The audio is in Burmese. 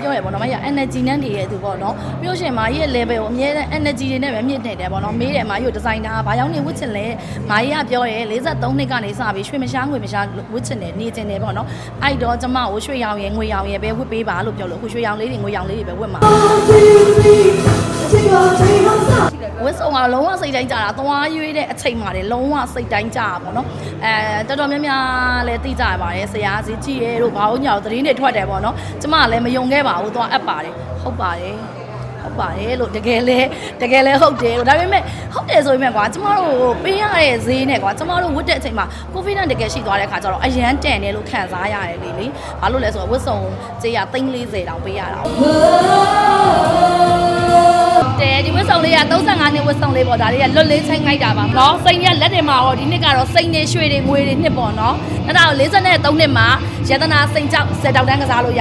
တယ်ပေါ့နော်မကြီးက energy နဲ့နေရသူပေါ့နော်ပြီးလို့ရှိရင်မာကြီးရဲ့ level ကိုအမြဲတမ်း energy တွေနဲ့ပဲမြင့်နေတယ်ပေါ့နော်မေးတယ်မာကြီးကိုဒီဇိုင်နာဘာကြောင့်နေဝတ်ချင်လဲမာကြီးကပြောတယ်53နှစ်ကနေစပြီးရွှေမရှားငွေမရှားဝတ်ချင်တယ်နေချင်တယ်ပေါ့နော်အဲ့တော့ကျမကိုရွှေရောင်ရယ်ငွေရောင်ရယ်ပဲဝတ်ပေးပါလို့ပြောလို့အခုရွှေရောင်လေးတွေငွေရောင်လေးတွေပဲဝတ်မှာဝစ်ဆောင်က လုံးဝစိတ်တိုင်းကြတာသွားရွေးတဲ့အချိန်မှာလေလုံးဝစိတ်တိုင်းကြတာပေါ့နော်အဲတော်တော်များများလည်းသိကြရပါတယ်ဆရာစီကြည့်ရဲတို့ဘာလို့ညာသတင်းတွေထွက်တယ်ပေါ့နော်ကျမလည်းမယုံခဲ့ပါဘူးသွားအပ်ပါတယ်ဟုတ်ပါတယ်ဟုတ်ပါတယ်လို့တကယ်လဲတကယ်လဲဟုတ်တယ်လို့ဒါပေမဲ့ဟုတ်တယ်ဆိုပေမဲ့ကွာကျမတို့ပေးရတဲ့ဈေးနဲ့ကွာကျမတို့ဝတ်တဲ့အချိန်မှာ confidence တကယ်ရှိသွားတဲ့ခါကျတော့အရန်တန်တယ်လို့ခံစားရတယ်လေလေဘာလို့လဲဆိုတော့ဝတ်ဆောင်ကြေးရ340တောင်ပေးရတာ 15နှစ်ဝတ်ဆောင်လေးပေါ့ဒါလေးကလွတ်လေးချိန်လိုက်တာပါเนาะစိန်ရလက်တွေမှာတော့ဒီနှစ်ကတော့စိန်နေရွှေတွေငွေတွေနှစ်ပေါ့เนาะ2043နှစ်မှာရတနာစိန်ကြောင့်ဇက်တောက်တန်းကစားလို့ရ